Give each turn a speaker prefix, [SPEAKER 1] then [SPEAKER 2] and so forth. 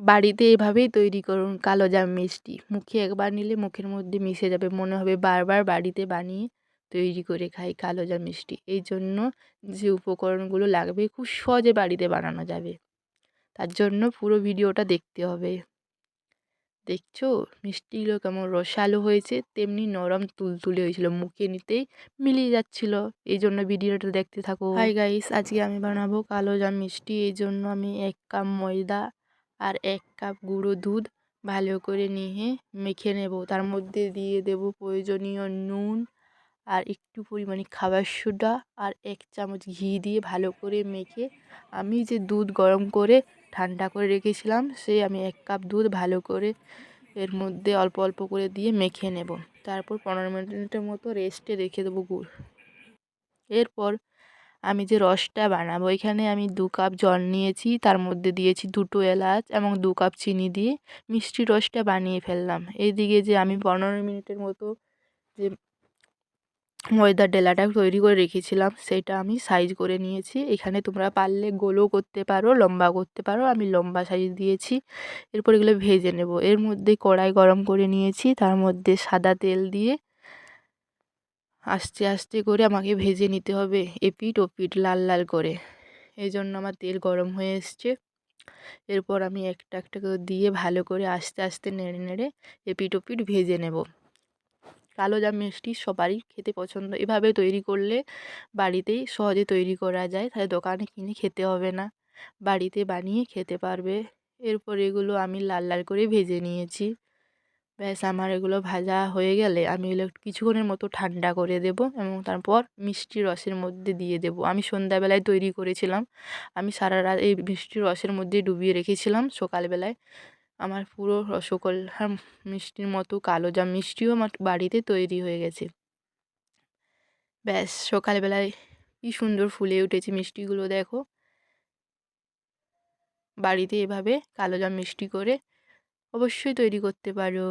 [SPEAKER 1] বাড়িতে এভাবেই তৈরি করুন কালোজাম মিষ্টি। মুখে একবার নিলে মুখের মধ্যে মিশে যাবে, মনে হবে বারবার বাড়িতে বানিয়ে তৈরি করে খাই কালোজাম মিষ্টি। এই জন্য যে উপকরণগুলো লাগবে খুব সহজে বাড়িতে বানানো যাবে। তার জন্য পুরো ভিডিওটা দেখতে হবে। দেখছ? মিষ্টিগুলো কেমন রসালো হয়েছে, তেমনি নরম তুলতুলে হয়েছিল, মুখে নিতেই মিলিয়ে যাচ্ছিল। এই জন্য ভিডিওটা দেখতে থাকো। হাই গাইস আজকে আমি বানাবো কালো জাম মিষ্টি। এই জন্য আমি এক কাপ ময়দা আর এক কাপ গুঁড়ো দুধ ভালো করে নিয়ে মেখে নেব। তার মধ্যে দিয়ে দেব প্রয়োজনীয় নুন আর একটু পরিমাণে খাবার সোডা আর এক চামচ ঘি দিয়ে ভালো করে মেখে আমি যে দুধ গরম করে ঠান্ডা করে রেখেছিলাম সেই আমি এক কাপ দুধ ভালো করে এর মধ্যে অল্প অল্প করে দিয়ে মেখে নেব। তারপর পনেরো মিনিটের মতো রেস্টে রেখে দেবো গুড়। এরপর আমি যে রসটা বানাবো, এখানে আমি দু কাপ জল নিয়েছি, তার মধ্যে দিয়েছি দুটো এলাচ এবং দু কাপ চিনি দিয়ে মিষ্টি রসটা বানিয়ে ফেললাম। এইদিকে যে আমি পনেরো মিনিটের মতো যে ময়দার ডেলাটা তৈরি করে রেখেছিলাম, সেটা আমি সাইজ করে নিয়েছি। এখানে তোমরা পারলে গোলও করতে পারো, লম্বা করতে পারো। আমি লম্বা সাইজ দিয়েছি, এরপর এগুলো ভেজে নেব। এর মধ্যে কড়াই গরম করে নিয়েছি, তার মধ্যে সাদা তেল দিয়ে আস্তে আস্তে করে আমাকে ভেজে নিতে হবে এপিট ওপিট লাল লাল করে। এই জন্য আমার তেল গরম হয়ে এসছে। এরপর আমি একটা একটা করে দিয়ে ভালো করে আস্তে আস্তে নেড়ে নেড়ে এপিট ওপিট ভেজে নেব। কালো জাম মিষ্টি সবারই খেতে পছন্দ। এভাবে তৈরি করলে বাড়িতেই সহজে তৈরি করা যায়। তাহলে দোকানে কিনে খেতে হবে না। বাড়িতে বানিয়ে খেতে পারবে। এরপর এগুলো আমি লাল লাল করে ভেজে নিয়েছি। ব্যাস আমার এগুলো ভাজা হয়ে গেলে আমি এগুলো কিছুক্ষণের মতো ঠান্ডা করে দেব এবং তারপর মিষ্টি রসের মধ্যে দিয়ে দেব। আমি সন্ধ্যাবেলায় তৈরি করেছিলাম। আমি সারা রাত এই মিষ্টি রসের মধ্যে ডুবিয়ে রেখেছিলাম সকালবেলায়। আমার পুরো রসগোল্লা মিষ্টির মতো কালো জাম মিষ্টিও আমার বাড়িতে তৈরি হয়ে গেছে। ব্যাস সকালবেলায় কী সুন্দর ফুলে উঠেছে মিষ্টিগুলো দেখো। বাড়িতে এভাবে কালো জাম মিষ্টি করে অবশ্যই তৈরি করতে পারো।